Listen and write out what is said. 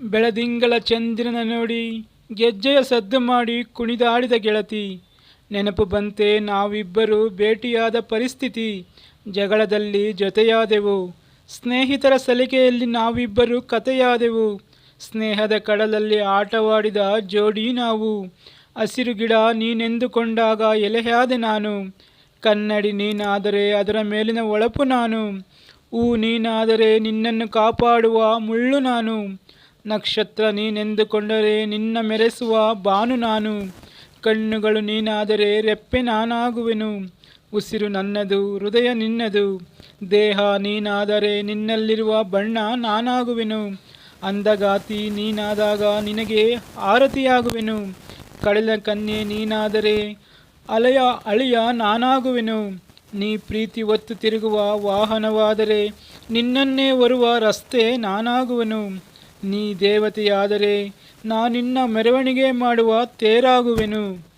ಬೆಳದಿಂಗಳ ಚಂದ್ರನ ನೋಡಿ ಗೆಜ್ಜೆಯ ಸದ್ದು ಮಾಡಿ ಕುಣಿದಾಡಿದ ಗೆಳತಿ, ನೆನಪು ಬಂತೆ ನಾವಿಬ್ಬರು ಭೇಟಿಯಾದ ಪರಿಸ್ಥಿತಿ, ಜಗಳದಲ್ಲಿ ಜೊತೆಯಾದೆವು. ಸ್ನೇಹಿತರ ಸಲಿಕೆಯಲ್ಲಿ ನಾವಿಬ್ಬರು ಕಥೆಯಾದೆವು. ಸ್ನೇಹದ ಕಡಲಲ್ಲಿ ಆಟವಾಡಿದ ಜೋಡಿ ನಾವು. ಹಸಿರು ಗಿಡ ನೀನೆಂದುಕೊಂಡಾಗ ಎಲೆಯಾದೆ ನಾನು. ಕನ್ನಡಿ ನೀನಾದರೆ ಅದರ ಮೇಲಿನ ಒಳಪು ನಾನು. ಹೂ ನೀನಾದರೆ ನಿನ್ನನ್ನು ಕಾಪಾಡುವ ಮುಳ್ಳು ನಾನು. ನಕ್ಷತ್ರ ನೀನೆಂದುಕೊಂಡರೆ ನಿನ್ನ ಮೆರೆಸುವ ಬಾನು ನಾನು. ಕಣ್ಣುಗಳು ನೀನಾದರೆ ರೆಪ್ಪೆ ನಾನಾಗುವೆನು. ಉಸಿರು ನನ್ನದು, ಹೃದಯ ನಿನ್ನದು. ದೇಹ ನೀನಾದರೆ ನಿನ್ನಲ್ಲಿರುವ ಬಣ್ಣ ನಾನಾಗುವೆನು. ಅಂದಗಾತಿ ನೀನಾದಾಗ ನಿನಗೆ ಆರತಿಯಾಗುವೆನು. ಕಳೆದ ಕನ್ಯೆ ನೀನಾದರೆ ಅಲೆಯ ಅಳಿಯ ನಾನಾಗುವೆನು. ನೀ ಪ್ರೀತಿ ಒತ್ತು ತಿರುಗುವ ವಾಹನವಾದರೆ ನಿನ್ನನ್ನೇ ಬರುವ ರಸ್ತೆ ನಾನಾಗುವೆನು. ನೀ ದೇವತೆಯಾದರೆ ನಾನಿನ್ನ ಮೆರವಣಿಗೆ ಮಾಡುವ ತೇರಾಗುವೆನು.